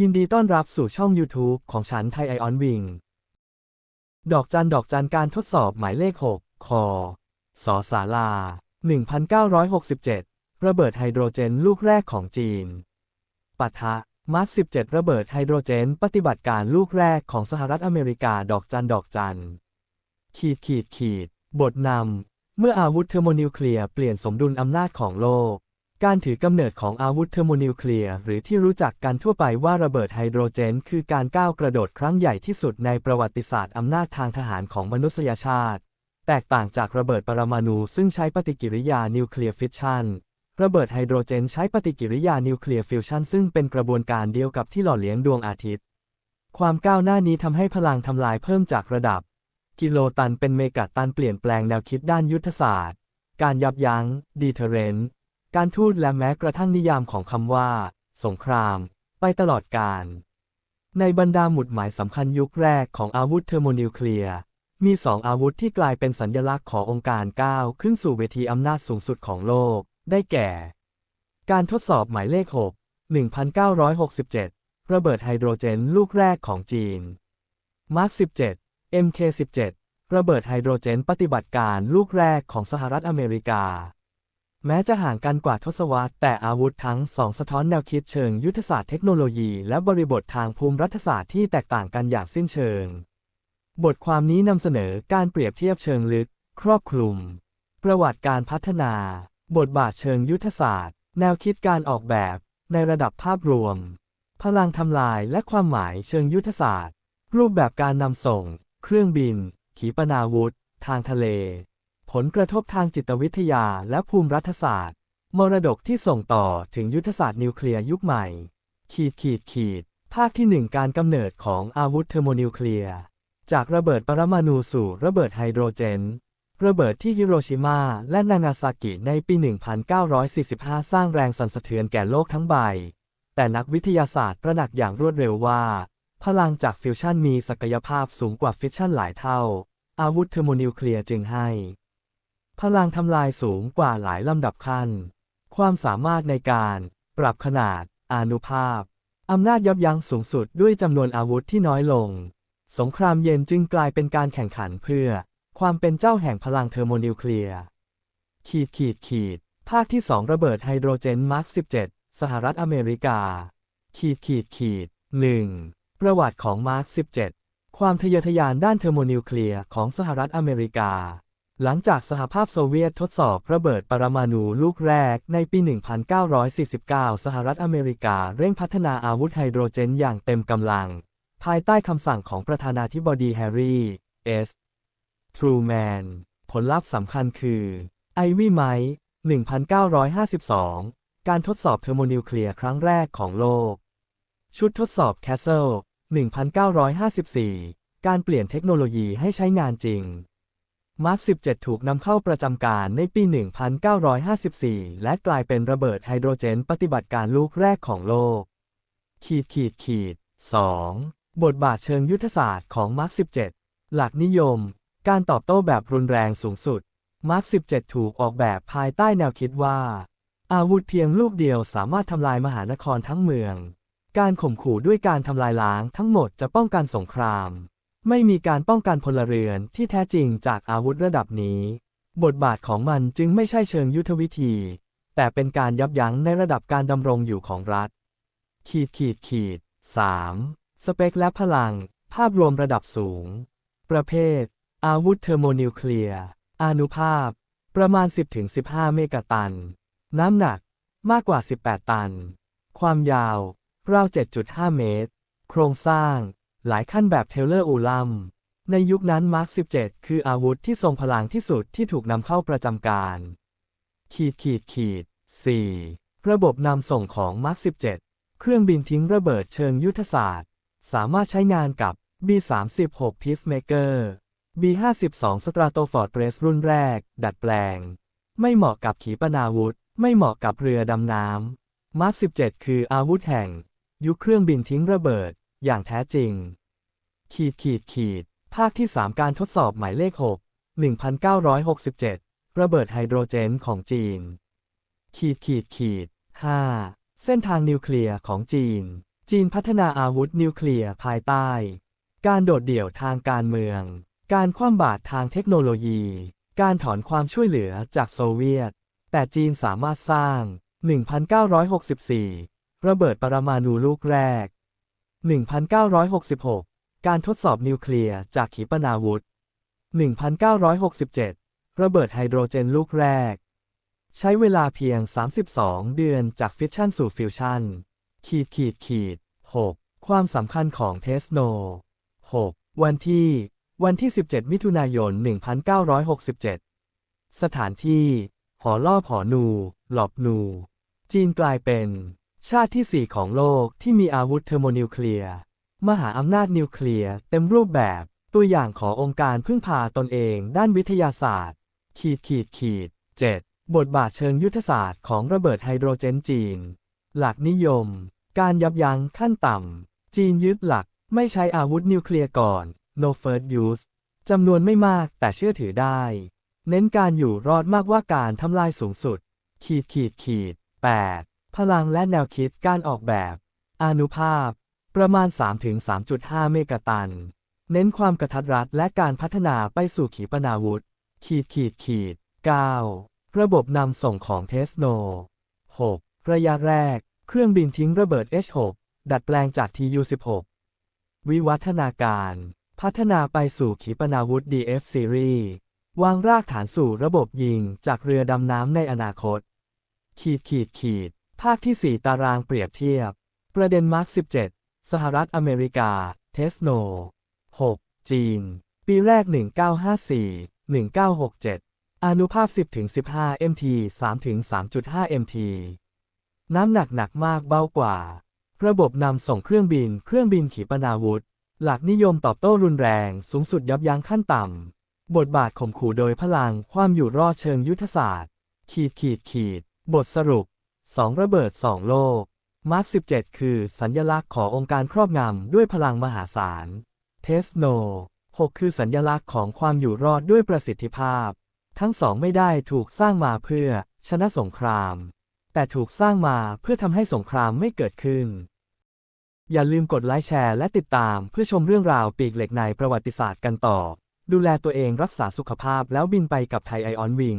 ยินดีต้อนรับสู่ช่อง YouTube ของฉันไทยไอออนวิง ดอกจันดอกจันการทดสอบหมายเลข 6 คอสอสาลา 1967 ระเบิดไฮโดรเจนลูกแรกของจีน ปะทะ มาร์ค17 ระเบิดไฮโดรเจน ปฏิบัติการลูกแรกของสหรัฐอเมริกาดอกจันดอกจัน ขีดขีดขีด บทนำ เมื่ออาวุธเทอร์โมนิวเคลียร์เปลี่ยนสมดุลอำนาจของโลก การถือกำเนิดของอาวุธเทอร์โมนิวเคลียร์หรือที่รู้จักกันทั่วไปว่าระเบิดไฮโดรเจน คือการก้าวกระโดดครั้งใหญ่ที่สุดในประวัติศาสตร์อำนาจทางทหารของมนุษยชาติ แตกต่างจากระเบิดปรมาณูซึ่งใช้ปฏิกิริยานิวเคลียร์ฟิชชันระเบิดไฮโดรเจนใช้ปฏิกิริยานิวเคลียร์ฟิวชันซึ่งเป็นกระบวนการเดียวกับที่หล่อเลี้ยงดวงอาทิตย์ ความก้าวหน้านี้ทำให้พลังทำลายเพิ่มจากระดับ กิโลตันเป็นเมกะตันเปลี่ยนแปลงแนวคิดด้านยุทธศาสตร์ การยับยั้งดีเทเรน การทูตและแม้กระทั่งนิยามของคำว่า สงคราม ไปตลอดกาลในบรรดาหมุดหมายสำคัญยุคแรกของอาวุธเทอร์โมนิวเคลียร์ มีสองอาวุธที่กลายเป็นสัญญลักษณ์ขององค์การก้าวขึ้นสู่เวทีอำนาจสูงสุดของโลก ได้แก่ การทดสอบหมายเลข 6 1967 ระเบิดไฮโดรเจนลูกแรกของจีน มาร์ค17 MK17 ระเบิดไฮโดรเจนปฏิบัติการลูกแรกของสหรัฐอเมริกา แม้จะห่างกันกว่าทศวรรษ แต่อาวุธทั้งสองสะท้อนแนวคิดเชิงยุทธศาสตร์เทคโนโลยี และบริบททางภูมิรัฐศาสตร์ที่แตกต่างกันอย่างสิ้นเชิง บทความนี้นำเสนอการเปรียบเทียบเชิงลึก ครอบคลุม ประวัติการพัฒนา บทบาทเชิงยุทธศาสตร์ แนวคิดการออกแบบ ในระดับภาพรวม พลังทำลายและความหมายเชิงยุทธศาสตร์ รูปแบบการนำส่ง เครื่องบิน ขีปนาวุธ ทางทะเล ผลกระทบทางจิตวิทยาและภูมิรัฐศาสตร์ มรดกที่ส่งต่อถึงยุทธศาสตร์นิวเคลียร์ยุคใหม่ ขีดขีดขีด ภาคที่หนึ่งการกำเนิดของอาวุธเทอร์โมนิวเคลียร์ จากระเบิดปรมาณูสู่ระเบิดไฮโดรเจน ระเบิดที่ฮิโรชิมาและนางาซากิในปี 1945 สร้างแรงสั่นสะเทือนแก่โลกทั้งใบ แต่นักวิทยาศาสตร์ประหนักอย่างรวดเร็วว่า พลังจากฟิวชั่นมีศักยภาพสูงกว่าฟิชชั่นหลายเท่า อาวุธเทอร์โมนิวเคลียร์จึงให้ พลังทำลายสูงกว่าหลายลำดับขั้น ความสามารถในการปรับขนาด อานุภาพ อำนาจยับยั้งสูงสุดด้วยจำนวนอาวุธที่น้อยลง สงครามเย็นจึงกลายเป็นการแข่งขันเพื่อ ความเป็นเจ้าแห่งพลังเทอร์โมนิวเคลียร์ ขีดขีดขีด ภาคที่ 2 ระเบิดไฮโดรเจนมาร์ค17 สหรัฐอเมริกา ขีดขีดขีด 1. ประวัติของมาร์ค17 ความทะเยอทะยานด้านเทอร์โมนิวเคลียร์ของสหรัฐอเมริกา หลังจากสหภาพโซเวียตทดสอบระเบิดปรมาณูลูกแรกในปี 1949 สหรัฐอเมริกาเร่งพัฒนาอาวุธไฮโดรเจนอย่างเต็มกำลัง ภายใต้คำสั่งของประธานาธิบดีแฮร์รี่ เอส ทรูแมน ผลลัพธ์สำคัญคือ ไอวี่ไมท์1952 การทดสอบเทอร์โมนิวเคลียร์ครั้งแรกของโลก ชุดทดสอบแคสเซิล1954 การเปลี่ยนเทคโนโลยีให้ใช้งานจริง มาร์ค 17 ถูกนำเข้าประจำการในปี 1954 และกลายเป็นระเบิดไฮโดรเจนปฏิบัติการลูกแรกของโลก ขีดขีดขีด 2. บทบาทเชิงยุทธศาสตร์ของมาร์ค 17 หลักนิยม การตอบโต้แบบรุนแรงสูงสุด มาร์ค 17 ถูกออกแบบภายใต้แนวคิดว่า อาวุธเพียงลูกเดียวสามารถทำลายมหานครทั้งเมือง การข่มขู่ด้วยการทำลายล้างทั้งหมดจะป้องกันสงคราม ไม่มีการป้องกันพลเรือนที่แท้จริงจากอาวุธระดับนี้ บทบาทของมันจึงไม่ใช่เชิงยุทธวิธี แต่เป็นการยับยั้งในระดับการดำรงอยู่ของรัฐ ขีดขีดขีด 3. สเปคและพลัง ภาพรวมระดับสูง ประเภท อาวุธเทอร์โมนิวเคลียร์อนุภาพ ประมาณ 10-15 เมกะตัน น้ำหนัก มากกว่า 18 ตัน ความยาว ราว 7.5 เมตร โครงสร้าง หลายขั้นแบบเทเลอร์อูลัม ในยุคนั้นมาร์ค 17 คืออาวุธที่ทรงพลังที่สุดที่ถูกนำเข้าประจำการ ขีดขีดขีด 4. ระบบนำส่งของมาร์ค 17 เครื่องบินทิ้งระเบิดเชิงยุทธศาสตร์ สามารถใช้งานกับ B-36 Peacemaker B-52 Stratoford Press รุ่นแรก ดัดแปลง ไม่เหมาะกับขีปนาวุธ ไม่เหมาะกับเรือดำน้ำมาร์ค 17 คืออาวุธแห่ง ยุคเครื่องบินทิ้งระเบิด อย่างแท้จริง ขีดขีดขีด ภาคที่ 3 การทดสอบหมายเลข 6 1967 ระเบิดไฮโดรเจนของจีน ขีดขีดขีด 5. เส้นทางนิวเคลียร์ของจีน จีนพัฒนาอาวุธนิวเคลียร์ภายใต้ การโดดเดี่ยวทางการเมือง การคว่ำบาตรทางเทคโนโลยี การถอนความช่วยเหลือจากโซเวียต แต่จีนสามารถสร้าง 1964 ระเบิดปรมาณูลูกแรก 1966 การทดสอบนิวเคลียร์จากขีปนาวุธ 1967 ระเบิดไฮโดรเจนลูกแรก ใช้เวลาเพียง 32 เดือนจากฟิชชั่นสู่ฟิวชั่น ขีดขีดขีด 6. ความสำคัญของเทสโน 6. วันที่ วันที่ 17 มิถุนายน 1967 สถานที่ หอล่อหอนู หลอบนู จีนกลายเป็น ชาติที่ 4 ของโลกที่มีอาวุธเทอร์โมนิวเคลียร์ มหาอำนาจนิวเคลียร์เต็มรูปแบบ ตัวอย่างขององค์การพึ่งพาตนเองด้านวิทยาศาสตร์ ขีดขีดขีด 7. บทบาทเชิงยุทธศาสตร์ของระเบิดไฮโดรเจนจีน หลักนิยม การยับยั้งขั้นต่ำ จีนยึดหลักไม่ใช้อาวุธนิวเคลียร์ก่อน no first use จำนวนไม่มากแต่เชื่อถือได้ เน้นการอยู่รอดมากกว่าการทำลายสูงสุด ขีดขีดขีด 8. พลังและแนวคิดการออกแบบ อนุภาพ ประมาณ 3-3.5 เมกะตัน เน้นความกระทัดรัดและการพัฒนาไปสู่ขีปนาวุธ ขีดขีดขีด 9. ระบบนำส่งของเทสโน 6. ระยะแรก เครื่องบินทิ้งระเบิด H6 ดัดแปลงจาก TU-16 วิวัฒนาการ พัฒนาไปสู่ขีปนาวุธ DF Series วางรากฐานสู่ระบบยิงจากเรือดำน้ำในอนาคต ขีดขีดขีด ภาคที่ 4 ตารางเปรียบเทียบ ประเด็นมาร์ค17 สหรัฐอเมริกา เทสโน 6. จีน ปีแรก 1954 1967 อนุภาพ 10-15 mt 3-3.5 mt น้ำหนักหนักมากเบากว่า ระบบนำส่งเครื่องบิน เครื่องบินขีปนาวุธ หลักนิยมตอบโต้รุนแรง สูงสุดยับยั้งขั้นต่ำ บทบาทข่มขู่โดยพลัง ความอยู่รอดเชิงยุทธศาสตร์ ขีดขีดขีด บทสรุป 2 ระเบิด 2 โลก มาร์ค17 คือสัญญลักษณ์ขององค์การครอบงำด้วยพลังมหาศาล เทสโน 6 คือสัญญลักษณ์ของความอยู่รอดด้วยประสิทธิภาพ ทั้งสองไม่ได้ถูกสร้างมาเพื่อชนะสงคราม แต่ถูกสร้างมาเพื่อทำให้สงครามไม่เกิดขึ้น อย่าลืมกดไลค์แชร์และติดตามเพื่อชมเรื่องราวปีกเหล็กในประวัติศาสตร์กันต่อ ดูแลตัวเองรักษาสุขภาพแล้วบินไปกับไทยไอออนวิง